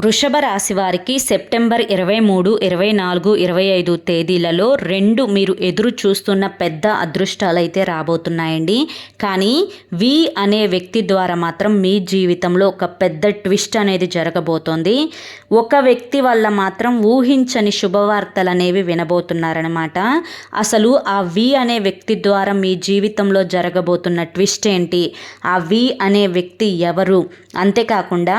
వృషభ రాశి వారికి సెప్టెంబర్ ఇరవై మూడు ఇరవై నాలుగు ఇరవై ఐదు తేదీలలో రెండు మీరు ఎదురు చూస్తున్న పెద్ద అదృష్టాలు అయితే రాబోతున్నాయండి. కానీ వి అనే వ్యక్తి ద్వారా మాత్రం మీ జీవితంలో ఒక పెద్ద ట్విస్ట్ అనేది జరగబోతోంది. ఒక వ్యక్తి వల్ల మాత్రం ఊహించని శుభవార్తలు అనేవి వినబోతున్నారనమాట అసలు ఆ వి అనే వ్యక్తి ద్వారా మీ జీవితంలో జరగబోతున్న ట్విస్ట్ ఏంటి? ఆ వి అనే వ్యక్తి ఎవరు? అంతేకాకుండా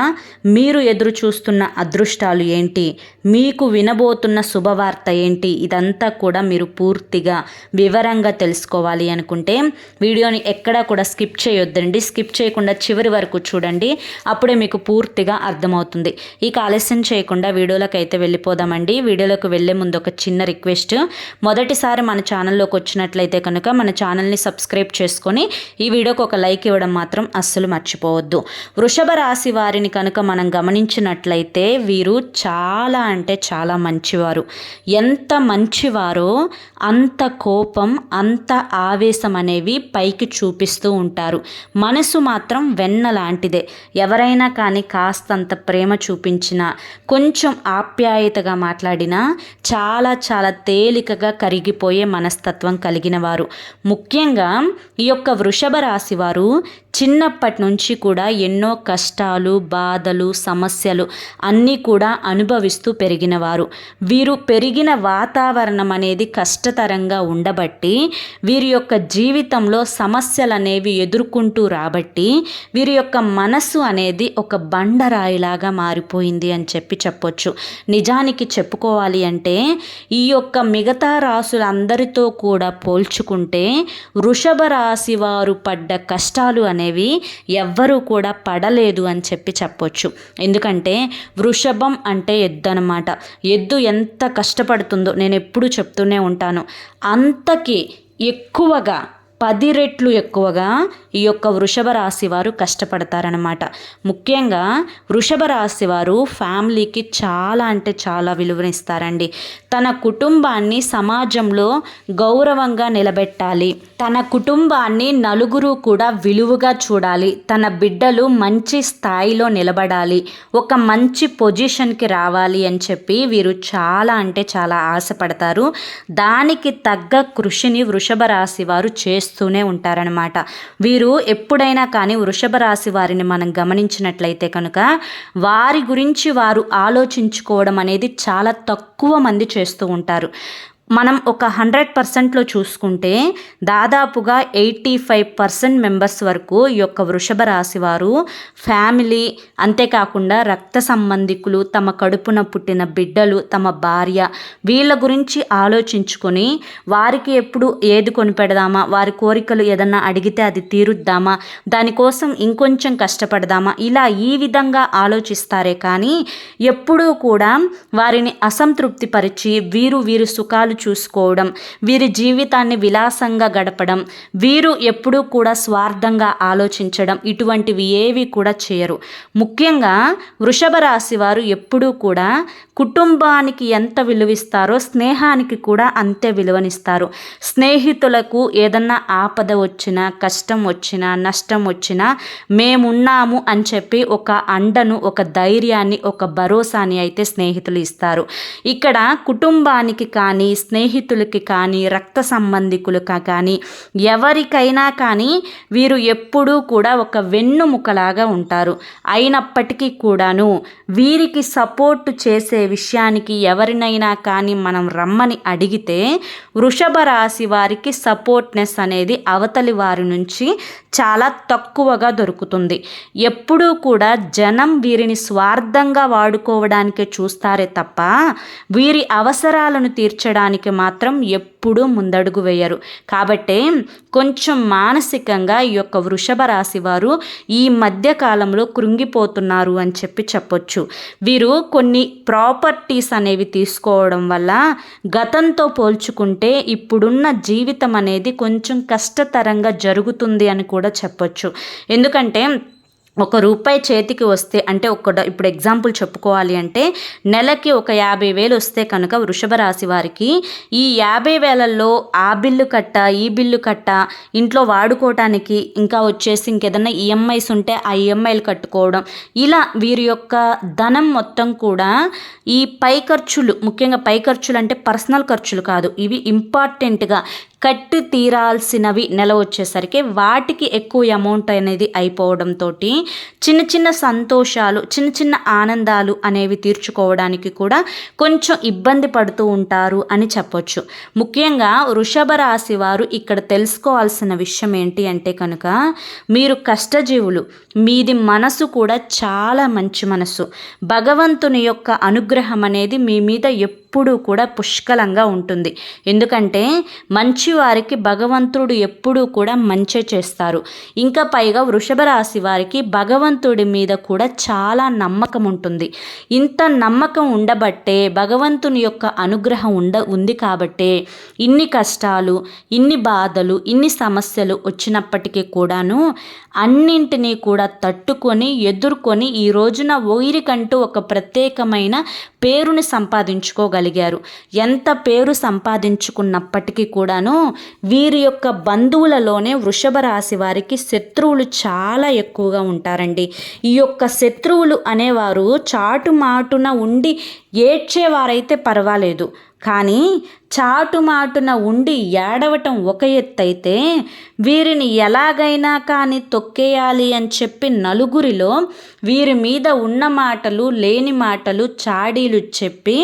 మీరు ఎదురు చూస్తున్న అదృష్టాలు ఏంటి? మీకు వినబోతున్న శుభవార్త ఏంటి? ఇదంతా కూడా మీరు పూర్తిగా వివరంగా తెలుసుకోవాలి అనుకుంటే వీడియోని ఎక్కడా కూడా స్కిప్ చేయొద్దండి. స్కిప్ చేయకుండా చివరి వరకు చూడండి. అప్పుడే మీకు పూర్తిగా అర్థమవుతుంది. ఇక ఆలస్యం చేయకుండా వీడియోలోకి అయితే వెళ్ళిపోదామండి. వీడియోలోకి వెళ్ళే ముందు ఒక చిన్న రిక్వెస్ట్. మొదటిసారి మన ఛానల్లోకి వచ్చినట్లయితే కనుక మన ఛానల్ని సబ్స్క్రైబ్ చేసుకొని ఈ వీడియోకి ఒక లైక్ ఇవ్వడం మాత్రం అస్సలు మర్చిపోవద్దు. వృషభ రాశి వారిని కనుక మనం గమనించినట్లయితే వీరు చాలా అంటే చాలా మంచివారు. ఎంత మంచివారో అంత కోపం అంత ఆవేశం అనేవి పైకి చూపిస్తూ ఉంటారు. మనసు మాత్రం వెన్న లాంటిదే. ఎవరైనా కానీ కాస్తంత ప్రేమ చూపించినా కొంచెం ఆప్యాయతగా మాట్లాడినా చాలా చాలా తేలికగా కరిగిపోయే మనస్తత్వం కలిగిన వారు. ముఖ్యంగా ఈ యొక్క వృషభ రాశి వారు చిన్నప్పటి నుంచి కూడా ఎన్నో కష్టాలు బాధలు సమస్యలు అన్నీ కూడా అనుభవిస్తూ పెరిగినవారు. వీరు పెరిగిన వాతావరణం అనేది కష్టతరంగా ఉండబట్టి వీరి యొక్క జీవితంలో సమస్యలు అనేవి ఎదుర్కొంటూ రాబట్టి వీరి యొక్క మనస్సు అనేది ఒక బండరాయిలాగా మారిపోయింది అని చెప్పి చెప్పొచ్చు. నిజానికి చెప్పుకోవాలి అంటే ఈ యొక్క మిగతా రాసులందరితో కూడా పోల్చుకుంటే వృషభ రాశి వారు పడ్డ కష్టాలు అనేవి ఎవ్వరూ కూడా పడలేదు అని చెప్పి చెప్పొచ్చు. ఎందుకంటే వృషభం అంటే ఎద్దు అనమాట ఎద్దు ఎంత కష్టపడుతుందో నేను ఎప్పుడూ చెప్తూనే ఉంటాను. అంతకి ఎక్కువగా పది రెట్లు ఎక్కువగా ఈ యొక్క వృషభ రాశి వారు కష్టపడతారనమాట ముఖ్యంగా వృషభ రాశి వారు ఫ్యామిలీకి చాలా అంటే చాలా విలువనిస్తారండి. తన కుటుంబాన్ని సమాజంలో గౌరవంగా నిలబెట్టాలి. తన కుటుంబాన్ని నలుగురు కూడా విలువగా చూడాలి. తన బిడ్డలు మంచి స్థాయిలో నిలబడాలి. ఒక మంచి పొజిషన్కి రావాలి అని చెప్పి వీరు చాలా అంటే చాలా ఆశపడతారు. దానికి తగ్గ కృషిని వృషభ రాశి వారు చేస్తూనే ఉంటారనమాట వీరు ఎప్పుడైనా కానీ వృషభ రాశి వారిని మనం గమనించినట్లయితే కనుక వారి గురించి వారు ఆలోచించుకోవడం అనేది చాలా తక్కువ మంది చేస్తూ ఉంటారు. మనం ఒక హండ్రెడ్ పర్సెంట్లో చూసుకుంటే దాదాపుగా ఎయిటీ ఫైవ్ పర్సెంట్ మెంబర్స్ వరకు ఈ యొక్క వృషభ రాశి వారు ఫ్యామిలీ అంతేకాకుండా రక్త సంబంధికులు తమ కడుపున పుట్టిన బిడ్డలు తమ భార్య వీళ్ళ గురించి ఆలోచించుకొని వారికి ఎప్పుడు ఏది కొనిపెడదామా వారి కోరికలు ఏదన్నా అడిగితే అది తీరుద్దామా దానికోసం ఇంకొంచెం కష్టపడదామా ఇలా ఈ విధంగా ఆలోచిస్తారే కానీ ఎప్పుడూ కూడా వారిని అసంతృప్తిపరిచి వీరు వీరు సుఖాలు చూసుకోవడం వీరి జీవితాన్ని విలాసంగా గడపడం వీరు ఎప్పుడూ కూడా స్వార్థంగా ఆలోచించడం ఇటువంటివి ఏవి కూడా చేయరు. ముఖ్యంగా వృషభ రాశి వారు ఎప్పుడూ కూడా కుటుంబానికి ఎంత విలువిస్తారో స్నేహానికి కూడా అంతే విలువనిస్తారు. స్నేహితులకు ఏదన్నా ఆపద వచ్చినా కష్టం వచ్చినా నష్టం వచ్చినా మేమున్నాము అని చెప్పి ఒక అండను ఒక ధైర్యాన్ని ఒక భరోసాని అయితే స్నేహితులు ఇస్తారు. ఇక్కడ కుటుంబానికి కానీ స్నేహితులకి కానీ రక్త సంబంధికులకు కానీ ఎవరికైనా కానీ వీరు ఎప్పుడూ కూడా ఒక వెన్నుముకలాగా ఉంటారు. అయినప్పటికీ కూడాను వీరికి సపోర్ట్ చేసే విషయానికి ఎవరినైనా కానీ మనం రమ్మని అడిగితే వృషభ రాశి వారికి సపోర్ట్నెస్ అనేది అవతలి వారి నుంచి చాలా తక్కువగా దొరుకుతుంది. ఎప్పుడూ కూడా జనం వీరిని స్వార్థంగా వాడుకోవడానికే చూస్తారే తప్ప వీరి అవసరాలను తీర్చడానికి మాత్రం ఎప్పుడూ ముందడుగు వేయరు. కాబట్టే కొంచెం మానసికంగా ఈ యొక్క వృషభ రాశి వారు ఈ మధ్య కాలంలో కృంగిపోతున్నారు అని చెప్పి చెప్పొచ్చు. వీరు కొన్ని ప్రాపర్టీస్ అనేవి తీసుకోవడం వల్ల గతంతో పోల్చుకుంటే ఇప్పుడున్న జీవితం అనేది కొంచెం కష్టతరంగా జరుగుతుంది అని కూడా చెప్పొచ్చు. ఎందుకంటే ఒక రూపాయి చేతికి వస్తే అంటే ఒక ఇప్పుడు ఎగ్జాంపుల్ చెప్పుకోవాలి అంటే నెలకి ఒక యాభై వేలు వస్తే కనుక వృషభ రాశి వారికి ఈ యాభై వేలల్లో ఆ బిల్లు కట్ట ఈ బిల్లు కట్ట ఇంట్లో వాడుకోవటానికి ఇంకా వచ్చేసి ఇంకేదన్నా ఈఎంఐస్ ఉంటే ఆ ఈఎంఐలు కట్టుకోవడం ఇలా వీరి యొక్క ధనం మొత్తం కూడా ఈ పై ఖర్చులు ముఖ్యంగా పై ఖర్చులు అంటే పర్సనల్ ఖర్చులు కాదు ఇవి ఇంపార్టెంట్గా కట్టి తీరాల్సినవి నెల వచ్చేసరికి వాటికి ఎక్కువ అమౌంట్ అనేది అయిపోవడంతో చిన్న చిన్న సంతోషాలు చిన్న చిన్న ఆనందాలు అనేవి తీర్చుకోవడానికి కూడా కొంచెం ఇబ్బంది పడుతూ ఉంటారు అని చెప్పొచ్చు. ముఖ్యంగా వృషభ రాశి వారు ఇక్కడ తెలుసుకోవాల్సిన విషయం ఏంటి అంటే కనుక మీరు కష్టజీవులు మీది మనసు కూడా చాలా మంచి మనసు. భగవంతుని యొక్క అనుగ్రహం అనేది మీ మీద ఎప్పుడూ కూడా పుష్కలంగా ఉంటుంది. ఎందుకంటే మంచి వారికి భగవంతుడు ఎప్పుడూ కూడా మంచే చేస్తారు. ఇంకా పైగా వృషభ రాశి వారికి భగవంతుడి మీద కూడా చాలా నమ్మకం ఉంటుంది. ఇంత నమ్మకం ఉండబట్టే భగవంతుని యొక్క అనుగ్రహం ఉండ ఉంది కాబట్టే ఇన్ని కష్టాలు ఇన్ని బాధలు ఇన్ని సమస్యలు వచ్చినప్పటికీ కూడాను అన్నింటినీ కూడా తట్టుకొని ఎదుర్కొని ఈ రోజున ఓయిరికంటూ ఒక ప్రత్యేకమైన పేరుని సంపాదించుకోగలిగారు. ఎంత పేరు సంపాదించుకున్నప్పటికీ కూడాను వీరి యొక్క బంధువులలోనే వృషభ రాశి వారికి శత్రువులు చాలా ఎక్కువగా ఉంటారండి. ఈ యొక్క శత్రువులు అనేవారు చాటుమాటున ఉండి ఏడ్చేవారైతే పర్వాలేదు. కానీ చాటుమాటున ఉండి ఏడవటం ఒక ఎత్తైతే వీరిని ఎలాగైనా కానీ తొక్కేయాలి అని చెప్పి నలుగురిలో వీరి మీద ఉన్న మాటలు లేని మాటలు చాడీలు చెప్పి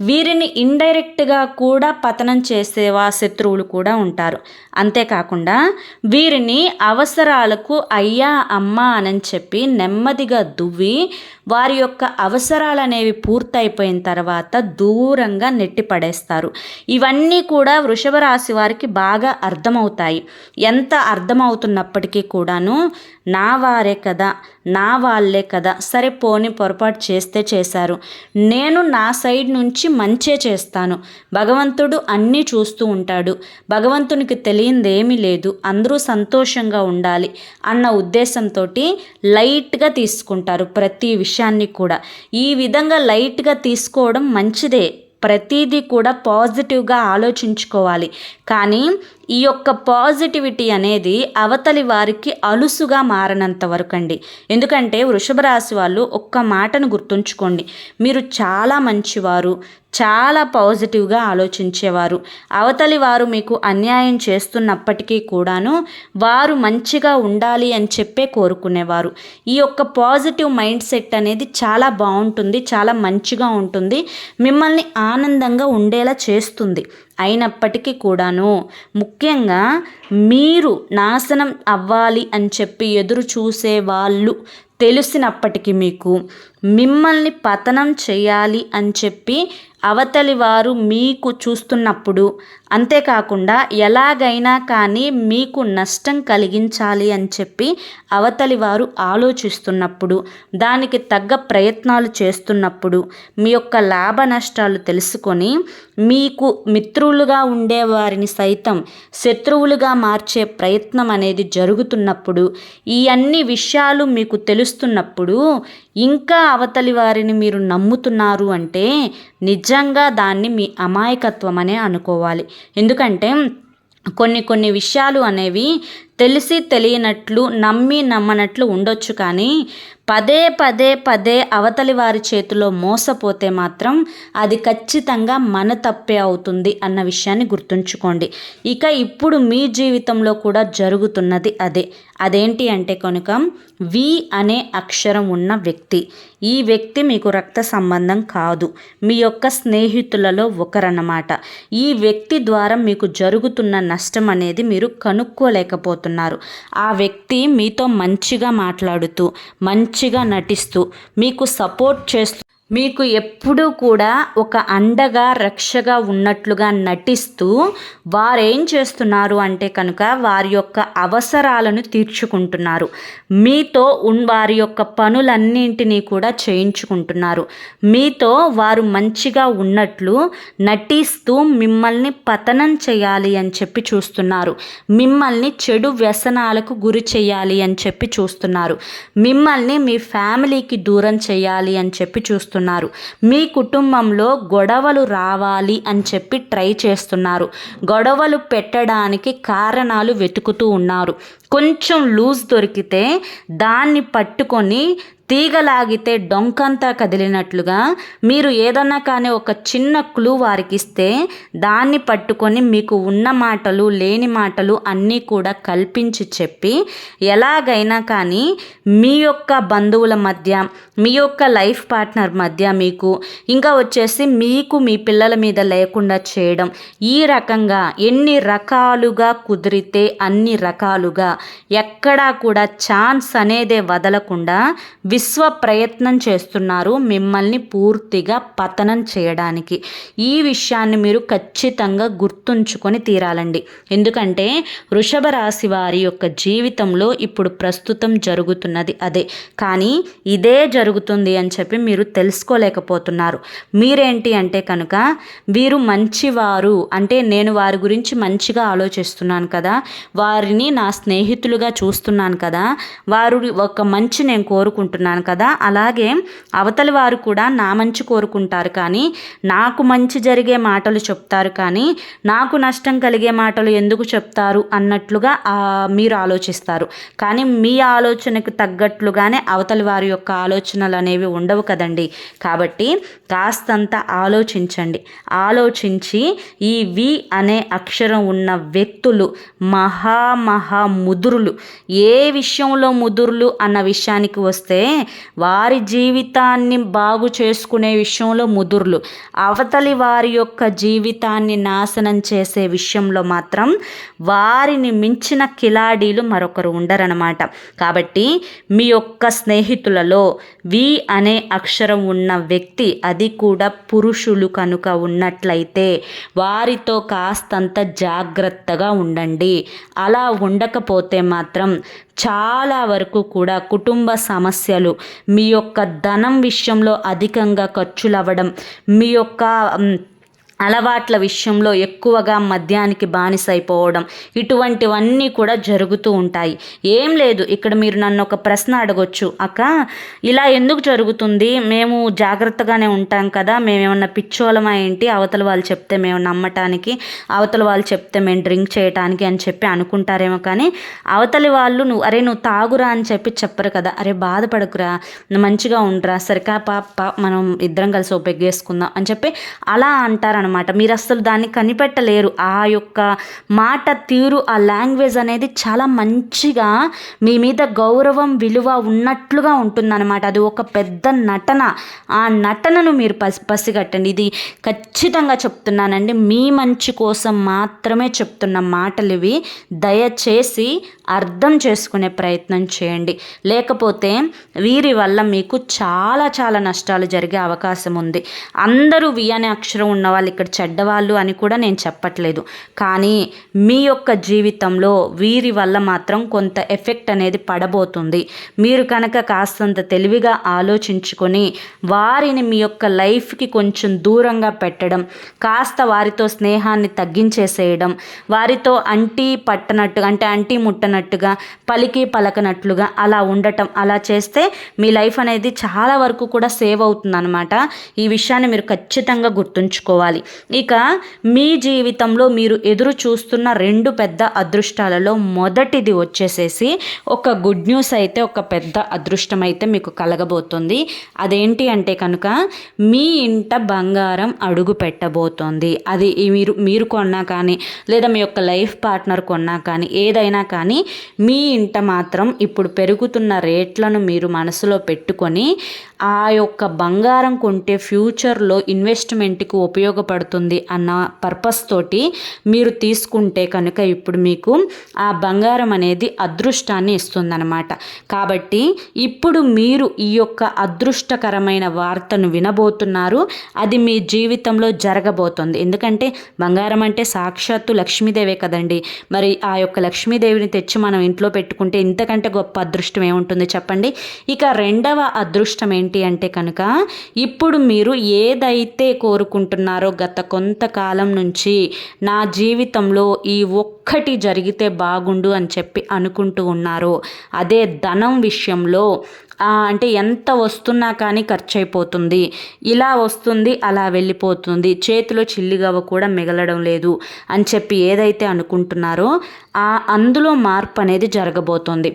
వీరిని ఇండైరెక్ట్గా కూడా పతనం చేసేవా శత్రువులు కూడా ఉంటారు. అంతేకాకుండా వీరిని అవసరాలకు అయ్యా అమ్మ అని చెప్పి నెమ్మదిగా దువ్వి వారి యొక్క అవసరాలు అనేవి అయిపోయిన తర్వాత దూరంగా నెట్టి పడేస్తారు. ఇవన్నీ కూడా వృషభ రాశి వారికి బాగా అర్థమవుతాయి. ఎంత అర్థమవుతున్నప్పటికీ కూడాను నా వారే కదా నా వాళ్ళే కదా. సరే పోని పొరపాటు చేస్తే చేశారు. నేను నా సైడ్ నుంచి మంచే చేస్తాను. భగవంతుడు అన్నీ చూస్తూ ఉంటాడు. భగవంతునికి తెలియంది ఏమీ లేదు. అందరూ సంతోషంగా ఉండాలి అన్న ఉద్దేశంతో లైట్గా తీసుకుంటారు ప్రతి విషయాన్ని కూడా. ఈ విధంగా లైట్గా తీసుకోవడం మంచిదే. ప్రతిదీ కూడా పాజిటివ్గా ఆలోచించుకోవాలి. కానీ ఈ యొక్క పాజిటివిటీ అనేది అవతలి వారికి అలుసుగా మారనంత వరకు అండి. ఎందుకంటే వృషభ రాశి వాళ్ళు ఒక్క మాటను గుర్తుంచుకోండి. మీరు చాలా మంచివారు చాలా పాజిటివ్గా ఆలోచించేవారు. అవతలి వారు మీకు అన్యాయం చేస్తున్నప్పటికీ కూడాను వారు మంచిగా ఉండాలి అని చెప్పే కోరుకునేవారు. ఈ యొక్క పాజిటివ్ మైండ్ సెట్ అనేది చాలా బాగుంటుంది చాలా మంచిగా ఉంటుంది మిమ్మల్ని ఆనందంగా ఉండేలా చేస్తుంది. అయినప్పటికీ కూడాను. ముఖ్యంగా మీరు నాశనం అవ్వాలి అని చెప్పి ఎదురు చూసే వాళ్ళు తెలిసినప్పటికీ మీకు మిమ్మల్ని పతనం చేయాలి అని చెప్పి అవతలి వారు మీకు చూస్తున్నప్పుడు అంతేకాకుండా ఎలాగైనా కానీ మీకు నష్టం కలిగించాలి అని చెప్పి అవతలి వారు ఆలోచిస్తున్నప్పుడు దానికి తగ్గ ప్రయత్నాలు చేస్తున్నప్పుడు మీ యొక్క లాభ నష్టాలు తెలుసుకొని మీకు మిత్రులుగా ఉండే వారిని సైతం శత్రువులుగా మార్చే ప్రయత్నం అనేది జరుగుతున్నప్పుడు ఈ అన్ని విషయాలు మీకు తెలుస్తున్నప్పుడు ఇంకా అవతలి వారిని మీరు నమ్ముతున్నారు అంటే నిజంగా దాన్ని మీ అమాయకత్వం అనే అనుకోవాలి. ఎందుకంటే కొన్ని కొన్ని విషయాలు అనేవి తెలిసి తెలియనట్లు నమ్మి నమ్మనట్లు ఉండొచ్చు కానీ పదే పదే పదే అవతలి వారి చేతిలో మోసపోతే మాత్రం అది ఖచ్చితంగా మన తప్పే అవుతుంది అన్న విషయాన్ని గుర్తుంచుకోండి. ఇక ఇప్పుడు మీ జీవితంలో కూడా జరుగుతున్నది అదే. అదేంటి అంటే కనుక వి అనే అక్షరం ఉన్న వ్యక్తి. ఈ వ్యక్తి మీకు రక్త సంబంధం కాదు. మీ యొక్క స్నేహితులలో ఒకరన్నమాట. ఈ వ్యక్తి ద్వారా మీకు జరుగుతున్న నష్టం అనేది మీరు కనుక్కోలేకపోతున్నారు. ఆ వ్యక్తి మీతో మంచిగా మాట్లాడుతూ మంచిగా నటిస్తూ మీకు సపోర్ట్ చేస్తూ మీకు ఎప్పుడూ కూడా ఒక అండగా రక్షగా ఉన్నట్లుగా నటిస్తూ వారేం చేస్తున్నారు అంటే కనుక వారి యొక్క అవసరాలను తీర్చుకుంటున్నారు. మీతో ఉన్ వారి యొక్క పనులన్నింటినీ కూడా చేయించుకుంటున్నారు. మీతో వారు మంచిగా ఉన్నట్లు నటిస్తూ మిమ్మల్ని పతనం చేయాలి అని చెప్పి చూస్తున్నారు. మిమ్మల్ని చెడు వ్యసనాలకు గురి చేయాలి అని చెప్పి చూస్తున్నారు. మిమ్మల్ని మీ ఫ్యామిలీకి దూరం చేయాలి అని చెప్పి చూస్తున్నారు. చేస్తున్నారు. మీ కుటుంబంలో గొడవలు రావాలి అని చెప్పి ట్రై చేస్తున్నారు. గొడవలు పెట్టడానికి కారణాలు వెతుకుతూ ఉన్నారు. కొంచెం లూజ్ దొరికితే దాన్ని పట్టుకొని తీగలాగితే డొంకంతా కదిలినట్లుగా మీరు ఏదన్నా కానీ ఒక చిన్న క్లూ వారికి ఇస్తే దాన్ని పట్టుకొని మీకు ఉన్న మాటలు లేని మాటలు అన్నీ కూడా కల్పించి చెప్పి ఎలాగైనా కానీ మీ యొక్క బంధువుల మధ్య మీ యొక్క లైఫ్ పార్ట్నర్ మధ్య మీకు ఇంకా వచ్చేసి మీకు మీ పిల్లల మీద లేకుండా చేయడం. ఈ రకంగా ఎన్ని రకాలుగా కుదిరితే అన్ని రకాలుగా ఎక్కడా కూడా ఛాన్స్ అనేదే వదలకుండా విశ్వ ప్రయత్నం చేస్తున్నారు మిమ్మల్ని పూర్తిగా పతనం చేయడానికి. ఈ విషయాన్ని మీరు ఖచ్చితంగా గుర్తుంచుకొని తీరాలండి. ఎందుకంటే వృషభ రాశి వారి యొక్క జీవితంలో ఇప్పుడు ప్రస్తుతం జరుగుతున్నది అదే. కానీ ఇదే జరుగుతుంది అని చెప్పి మీరు తెలుసుకోలేకపోతున్నారు. మీరేంటి అంటే కనుక వీరు మంచివారు అంటే నేను వారి గురించి మంచిగా ఆలోచిస్తున్నాను కదా. వారిని నా స్నేహితులుగా చూస్తున్నాను కదా. వారు ఒక మంచి నేను కోరుకుంటున్నాను. కదా. అలాగే అవతలి వారు కూడా నా మంచి కోరుకుంటారు కానీ నాకు మంచి జరిగే మాటలు చెప్తారు కానీ నాకు నష్టం కలిగే మాటలు ఎందుకు చెప్తారు అన్నట్లుగా మీరు ఆలోచిస్తారు. కానీ మీ ఆలోచనకు తగ్గట్లుగానే అవతలి వారి యొక్క ఆలోచనలు అనేవి ఉండవు కదండి. కాబట్టి కాస్తంత ఆలోచించండి. ఆలోచించి ఈ వి అనే అక్షరం ఉన్న వ్యక్తులు మహా మహా ముదురులు ఏ విషయంలో ముదురులు అన్న విషయానికి వస్తే వారి జీవితాన్ని బాగు చేసుకునే విషయంలో ముదుర్లు. అవతలి వారి యొక్క జీవితాన్ని నాశనం చేసే విషయంలో మాత్రం వారిని మించిన కిలాడీలు మరొకరు ఉండరనమాట కాబట్టి మీ యొక్క స్నేహితులలో వి అనే అక్షరం ఉన్న వ్యక్తి అది కూడా పురుషులు కనుక ఉన్నట్లయితే వారితో కాస్తంత జాగ్రత్తగా ఉండండి. అలా ఉండకపోతే మాత్రం చాలా వరకు కూడా కుటుంబ సమస్యలు. మీ యొక్క ధనం విషయంలో అధికంగా ఖర్చులు అవ్వడం మీ యొక్క అలవాట్ల విషయంలో ఎక్కువగా మద్యానికి బానిసైపోవడం ఇటువంటివన్నీ కూడా జరుగుతూ ఉంటాయి. ఏం లేదు ఇక్కడ మీరు నన్ను ఒక ప్రశ్న అడగొచ్చు. అక్క ఇలా ఎందుకు జరుగుతుంది? మేము జాగ్రత్తగానే ఉంటాం కదా మేమేమన్నా పిచ్చోళమా ఏంటి? అవతల వాళ్ళు చెప్తే మేము నమ్మటానికి అవతల వాళ్ళు చెప్తే మేము డ్రింక్ చేయటానికి అని చెప్పి అనుకుంటారేమో కానీ అవతలి వాళ్ళు నువ్వు అరే నువ్వు తాగురా అని చెప్పి చెప్పరు కదా. అరే బాధపడకురా మంచిగా ఉండరా సరికా పాప మనం ఇద్దరం కలిసి ఉపయోగేసుకుందాం అని చెప్పి అలా అంటారు అనమాట మీరు అసలు దాన్ని కనిపెట్టలేరు. ఆ యొక్క మాట తీరు ఆ లాంగ్వేజ్ అనేది చాలా మంచిగా మీ మీద గౌరవం విలువ ఉన్నట్లుగా ఉంటుందన్నమాట. అది ఒక పెద్ద నటన. ఆ నటనను మీరు పసి పసిగట్టండి. ఇది ఖచ్చితంగా చెప్తున్నానండి. మీ మంచి కోసం మాత్రమే చెప్తున్న మాటలు ఇవి దయచేసి అర్థం చేసుకునే ప్రయత్నం చేయండి. లేకపోతే వీరి వల్ల మీకు చాలా చాలా నష్టాలు జరిగే అవకాశం ఉంది. అందరూ వి అనే అక్షరం ఉన్నవాళ్ళు ఇక్కడ చెడ్డవాళ్ళు అని కూడా నేను చెప్పట్లేదు. కానీ మీ యొక్క జీవితంలో వీరి వల్ల మాత్రం కొంత ఎఫెక్ట్ అనేది పడబోతుంది. మీరు కనుక కాస్తంత తెలివిగా ఆలోచించుకొని వారిని మీ యొక్క లైఫ్కి కొంచెం దూరంగా పెట్టడం కాస్త వారితో స్నేహాన్ని తగ్గించేసేయడం వారితో అంటీ పట్టనట్టుగా అంటే అంటీ ముట్టనట్టుగా పలికి పలకనట్లుగా అలా ఉండటం అలా చేస్తే మీ లైఫ్ అనేది చాలా వరకు కూడా సేవ్ అవుతుంది అనమాట ఈ విషయాన్ని మీరు ఖచ్చితంగా గుర్తుంచుకోవాలి. ఇక మీ జీవితంలో మీరు ఎదురు చూస్తున్న రెండు పెద్ద అదృష్టాలలో మొదటిది వచ్చేసేసి ఒక గుడ్ న్యూస్ అయితే ఒక పెద్ద అదృష్టం అయితే మీకు కలగబోతుంది. అదేంటి అంటే కనుక మీ ఇంట బంగారం అడుగు పెట్టబోతోంది. అది మీరు మీరు కొన్నా కానీ లేదా మీ యొక్క లైఫ్ పార్ట్నర్ కొన్నా కానీ ఏదైనా కానీ మీ ఇంట మాత్రం ఇప్పుడు పెరుగుతున్న రేట్లను మీరు మనసులో పెట్టుకొని ఆ యొక్క బంగారం కొంటే ఫ్యూచర్లో ఇన్వెస్ట్మెంట్కి ఉపయోగపడుతుంది అన్న పర్పస్ తోటి మీరు తీసుకుంటే కనుక ఇప్పుడు మీకు ఆ బంగారం అనేది అదృష్టాన్ని ఇస్తుందన్నమాట. కాబట్టి ఇప్పుడు మీరు ఈ యొక్క అదృష్టకరమైన వార్తను వినబోతున్నారు. అది మీ జీవితంలో జరగబోతుంది. ఎందుకంటే బంగారం అంటే సాక్షాత్తు లక్ష్మీదేవే కదండి. మరి ఆ యొక్క లక్ష్మీదేవిని తెచ్చి మనం ఇంట్లో పెట్టుకుంటే ఇంతకంటే గొప్ప అదృష్టం ఏముంటుంది చెప్పండి? ఇక రెండవ అదృష్టం ఏంటి అంటే కనుక ఇప్పుడు మీరు ఏదైతే కోరుకుంటున్నారో గత కొంతకాలం నుంచి నా జీవితంలో ఈ ఒక్కటి జరిగితే బాగుండు అని చెప్పి అనుకుంటూ ఉన్నారో. అదే ధనం విషయంలో అంటే ఎంత వస్తున్నా కానీ ఖర్చు అయిపోతుంది ఇలా వస్తుంది అలా వెళ్ళిపోతుంది. చేతిలో చిల్లిగవ్వ కూడా మిగలడం లేదు అని చెప్పి ఏదైతే అనుకుంటున్నారో ఆ అందులో మార్పు అనేది జరగబోతోంది.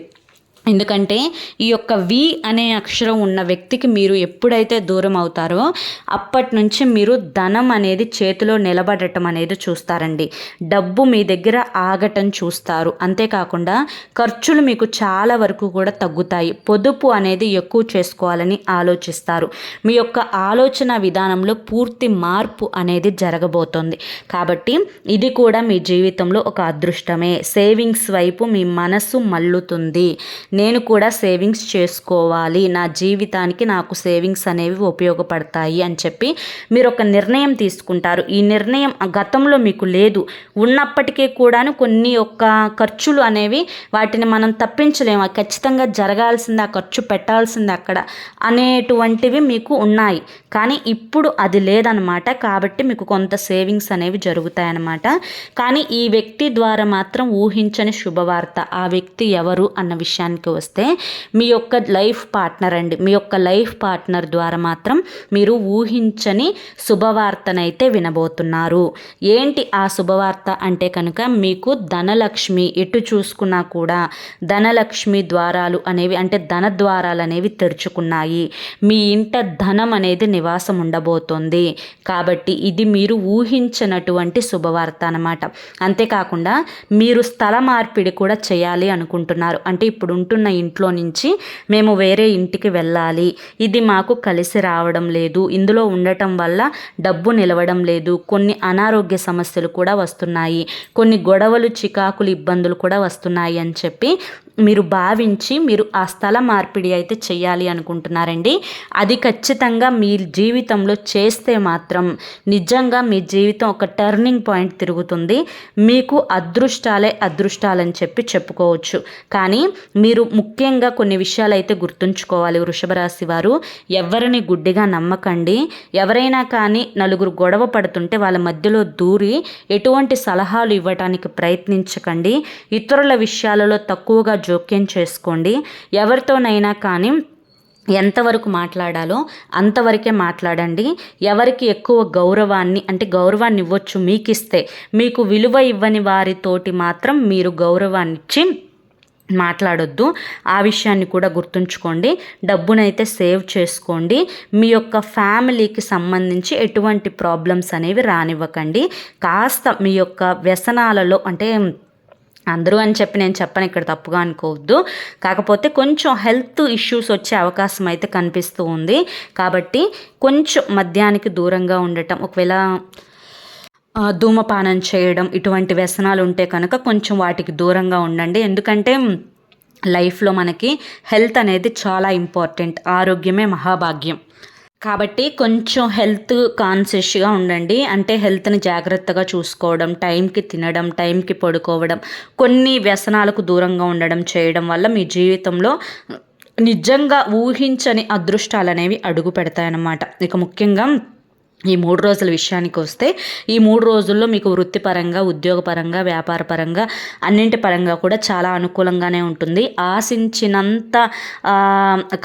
ఎందుకంటే ఈ యొక్క వి అనే అక్షరం ఉన్న వ్యక్తికి మీరు ఎప్పుడైతే దూరం అవుతారో అప్పటి నుంచి మీరు ధనం అనేది చేతిలో నిలబడటం అనేది చూస్తారండి. డబ్బు మీ దగ్గర ఆగటం చూస్తారు. అంతేకాకుండా ఖర్చులు మీకు చాలా వరకు కూడా తగ్గుతాయి. పొదుపు అనేది ఎక్కువ చేసుకోవాలని ఆలోచిస్తారు. మీ యొక్క ఆలోచన విధానంలో పూర్తి మార్పు అనేది జరగబోతోంది. కాబట్టి ఇది కూడా మీ జీవితంలో ఒక అదృష్టమే. సేవింగ్స్ వైపు మీ మనసు మల్లుతుంది నేను కూడా సేవింగ్స్ చేసుకోవాలి. నా జీవితానికి నాకు సేవింగ్స్ అనేవి ఉపయోగపడతాయి అని చెప్పి మీరు ఒక నిర్ణయం తీసుకుంటారు. ఈ నిర్ణయం గతంలో మీకు లేదు. ఉన్నప్పటికీ కూడాను కొన్ని ఒక్క ఖర్చులు అనేవి వాటిని మనం తప్పించలేము. ఖచ్చితంగా జరగాల్సిందే ఆ ఖర్చు పెట్టాల్సింది అక్కడ అనేటువంటివి మీకు ఉన్నాయి. కానీ ఇప్పుడు అది లేదనమాట కాబట్టి మీకు కొంత సేవింగ్స్ అనేవి జరుగుతాయన్నమాట. కానీ ఈ వ్యక్తి ద్వారా మాత్రం ఊహించని శుభవార్త ఆ వ్యక్తి ఎవరు అన్న విషయానికి విషయానికి వస్తే మీ యొక్క లైఫ్ పార్ట్నర్ అండి. మీ యొక్క లైఫ్ పార్ట్నర్ ద్వారా మాత్రం మీరు ఊహించని శుభవార్తనైతే వినబోతున్నారు. ఏంటి ఆ శుభవార్త అంటే కనుక మీకు ధనలక్ష్మి ఎటు చూసుకున్నా కూడా ధనలక్ష్మి ద్వారాలు అనేవి అంటే ధన ద్వారాలు అనేవి తెరుచుకున్నాయి. మీ ఇంట ధనం అనేది నివాసం ఉండబోతోంది. కాబట్టి ఇది మీరు ఊహించినటువంటి శుభవార్త అనమాట అంతేకాకుండా మీరు స్థల మార్పిడి కూడా చేయాలి అనుకుంటున్నారు. అంటే ఇప్పుడు ఉంటున్న ఇంట్లో నుంచి మేము వేరే ఇంటికి వెళ్ళాలి. ఇది మాకు కలిసి రావడం లేదు. ఇందులో ఉండటం వల్ల డబ్బు నిలవడం లేదు. కొన్ని అనారోగ్య సమస్యలు కూడా వస్తున్నాయి. కొన్ని గొడవలు చికాకులు ఇబ్బందులు కూడా వస్తున్నాయి అని చెప్పి మీరు భావించి మీరు ఆ స్థల మార్పిడి అయితే చేయాలి అనుకుంటున్నారండి. అది ఖచ్చితంగా మీ జీవితంలో చేస్తే మాత్రం నిజంగా మీ జీవితం ఒక టర్నింగ్ పాయింట్ తిరుగుతుంది. మీకు అదృష్టాలే అదృష్టాలని చెప్పి చెప్పుకోవచ్చు. కానీ మీరు ముఖ్యంగా కొన్ని విషయాలు అయితే గుర్తుంచుకోవాలి వృషభ రాశి వారు. ఎవరిని గుడ్డిగా నమ్మకండి. ఎవరైనా కానీ నలుగురు గొడవ పడుతుంటే వాళ్ళ మధ్యలో దూరి ఎటువంటి సలహాలు ఇవ్వటానికి ప్రయత్నించకండి. ఇతరుల విషయాలలో తక్కువగా జోక్యం చేసుకోండి. ఎవరితోనైనా కానీ ఎంతవరకు మాట్లాడాలో అంతవరకే మాట్లాడండి. ఎవరికి ఎక్కువ గౌరవాన్ని అంటే గౌరవాన్ని ఇవ్వచ్చు మీకు ఇస్తే మీకు విలువ ఇవ్వని వారితోటి మాత్రం మీరు గౌరవాన్ని ఇచ్చి మాట్లాడొద్దు. ఆ విషయాన్ని కూడా గుర్తుంచుకోండి. డబ్బునైతే సేవ్ చేసుకోండి. మీ యొక్క ఫ్యామిలీకి సంబంధించి ఎటువంటి ప్రాబ్లమ్స్ అనేవి రానివ్వకండి. కాస్త మీ యొక్క వ్యసనాలలో అంటే అందరూ అని చెప్పి నేను చెప్పను ఇక్కడ తప్పుగా అనుకోవద్దు. కాకపోతే కొంచెం హెల్త్ ఇష్యూస్ వచ్చే అవకాశం అయితే కనిపిస్తూ ఉంది. కాబట్టి కొంచెం మద్యానికి దూరంగా ఉండటం ఒకవేళ ధూమపానం చేయడం ఇటువంటి వ్యసనాలు ఉంటే కనుక కొంచెం వాటికి దూరంగా ఉండండి. ఎందుకంటే లైఫ్లో మనకి హెల్త్ అనేది చాలా ఇంపార్టెంట్. ఆరోగ్యమే మహాభాగ్యం. కాబట్టి కొంచెం హెల్త్ కాన్షియస్గా ఉండండి. అంటే హెల్త్ని జాగ్రత్తగా చూసుకోవడం టైంకి తినడం టైంకి పడుకోవడం కొన్ని వ్యసనాలకు దూరంగా ఉండడం చేయడం వల్ల మీ జీవితంలో నిజంగా ఊహించని అదృష్టాలు అనేవి అడుగు పెడతాయన్నమాట. ఇక ముఖ్యంగా ఈ మూడు రోజుల విషయానికి వస్తే ఈ మూడు రోజుల్లో మీకు వృత్తిపరంగా ఉద్యోగపరంగా వ్యాపారపరంగా అన్నింటి పరంగా కూడా చాలా అనుకూలంగానే ఉంటుంది. ఆశించినంత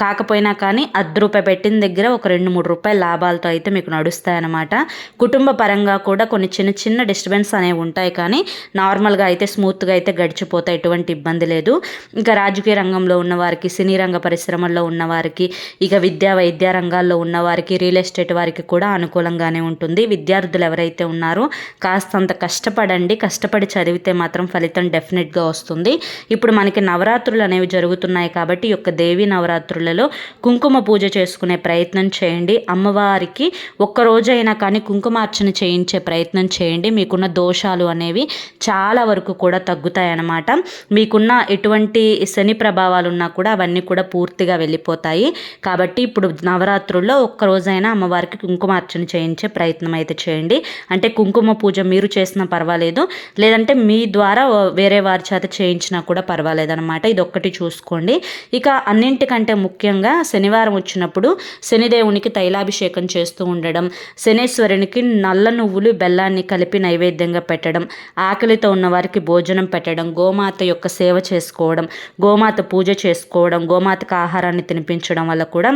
కాకపోయినా కానీ అర్ధ రూపాయి పెట్టిన దగ్గర ఒక రెండు మూడు రూపాయల లాభాలతో అయితే మీకు నడుస్తాయన్నమాట. కుటుంబ పరంగా కూడా కొన్ని చిన్న చిన్న డిస్టర్బెన్స్ అనేవి ఉంటాయి కానీ నార్మల్గా అయితే స్మూత్గా అయితే గడిచిపోతాయి ఎటువంటి ఇబ్బంది లేదు. ఇంకా రాజకీయ రంగంలో ఉన్నవారికి సినీ రంగ పరిశ్రమల్లో ఉన్నవారికి ఇక విద్యా వైద్య రంగాల్లో ఉన్నవారికి రియల్ ఎస్టేట్ వారికి కూడా అనుకూలంగా అనుకూలంగానే ఉంటుంది. విద్యార్థులు ఎవరైతే ఉన్నారో కాస్తంత కష్టపడండి. కష్టపడి చదివితే మాత్రం ఫలితం డెఫినెట్గా వస్తుంది. ఇప్పుడు మనకి నవరాత్రులు అనేవి జరుగుతున్నాయి కాబట్టి యొక్క దేవి నవరాత్రులలో కుంకుమ పూజ చేసుకునే ప్రయత్నం చేయండి. అమ్మవారికి ఒక్కరోజైనా కానీ కుంకుమార్చన చేయించే ప్రయత్నం చేయండి. మీకున్న దోషాలు అనేవి చాలా వరకు కూడా తగ్గుతాయి అన్నమాట మీకున్న ఎటువంటి శని ప్రభావాలు ఉన్నా కూడా అవన్నీ కూడా పూర్తిగా వెళ్ళిపోతాయి. కాబట్టి ఇప్పుడు నవరాత్రుల్లో ఒక్కరోజైనా అమ్మవారికి కుంకుమార్చన చేయించే ప్రయత్నం అయితే చేయండి. అంటే కుంకుమ పూజ మీరు చేసినా పర్వాలేదు. లేదంటే మీ ద్వారా వేరే వారి చేత చేయించినా కూడా పర్వాలేదు అనమాట ఇది ఒక్కటి చూసుకోండి. ఇక అన్నింటికంటే ముఖ్యంగా శనివారం వచ్చినప్పుడు శనిదేవునికి తైలాభిషేకం చేస్తూ ఉండడం శనేశ్వరునికి నల్ల నువ్వులు బెల్లాన్ని కలిపి నైవేద్యంగా పెట్టడం ఆకలితో ఉన్న వారికి భోజనం పెట్టడం గోమాత యొక్క సేవ చేసుకోవడం గోమాత పూజ చేసుకోవడం గోమాతకు ఆహారాన్ని తినిపించడం వల్ల కూడా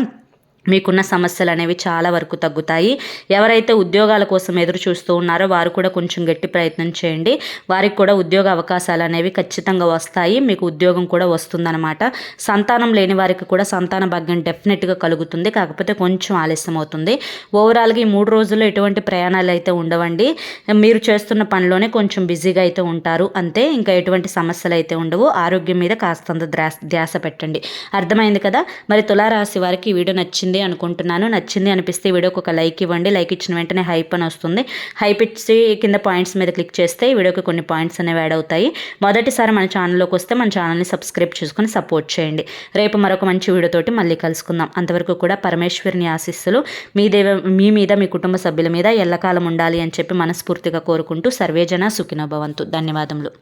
మీకున్న సమస్యలు అనేవి చాలా వరకు తగ్గుతాయి. ఎవరైతే ఉద్యోగాల కోసం ఎదురు చూస్తూ ఉన్నారో వారు కూడా కొంచెం గట్టి ప్రయత్నం చేయండి. వారికి కూడా ఉద్యోగ అవకాశాలు అనేవి ఖచ్చితంగా వస్తాయి. మీకు ఉద్యోగం కూడా వస్తుందన్నమాట. సంతానం లేని వారికి కూడా సంతాన భాగ్యం డెఫినెట్గా కలుగుతుంది. కాకపోతే కొంచెం ఆలస్యం అవుతుంది. ఓవరాల్గా ఈ మూడు రోజుల్లో ఎటువంటి ప్రయాణాలు అయితే ఉండవండి. మీరు చేస్తున్న పనిలోనే కొంచెం బిజీగా అయితే ఉంటారు. అంతే ఇంకా ఎటువంటి సమస్యలు అయితే ఉండవు. ఆరోగ్యం మీద కాస్తంత ధ్యాస పెట్టండి. అర్థమైంది కదా? మరి తులారాశి వారికి ఈ వీడియో నచ్చింది నచ్చింది అనుకుంటున్నాను. నచ్చింది అనిపిస్తే వీడియోకి ఒక లైక్ ఇవ్వండి. లైక్ ఇచ్చిన వెంటనే హైప్ అని వస్తుంది. హైప్ ఇచ్చి కింద పాయింట్స్ మీద క్లిక్ చేస్తే ఈ వీడియోకి కొన్ని పాయింట్స్ అనేవి యాడ్ అవుతాయి. మొదటిసారి మన ఛానల్లోకి వస్తే మన ఛానల్ని సబ్స్క్రైబ్ చేసుకొని సపోర్ట్ చేయండి. రేపు మరొక మంచి వీడియోతోటి మళ్ళీ కలుసుకుందాం. అంతవరకు కూడా పరమేశ్వరిని ఆశిస్సులు మీ దేవ మీ మీద మీ కుటుంబ సభ్యుల మీద ఎల్లకాలం ఉండాలి అని చెప్పి మనస్ఫూర్తిగా కోరుకుంటూ సర్వేజన సుఖినోభవంతు ధన్యవాదములు.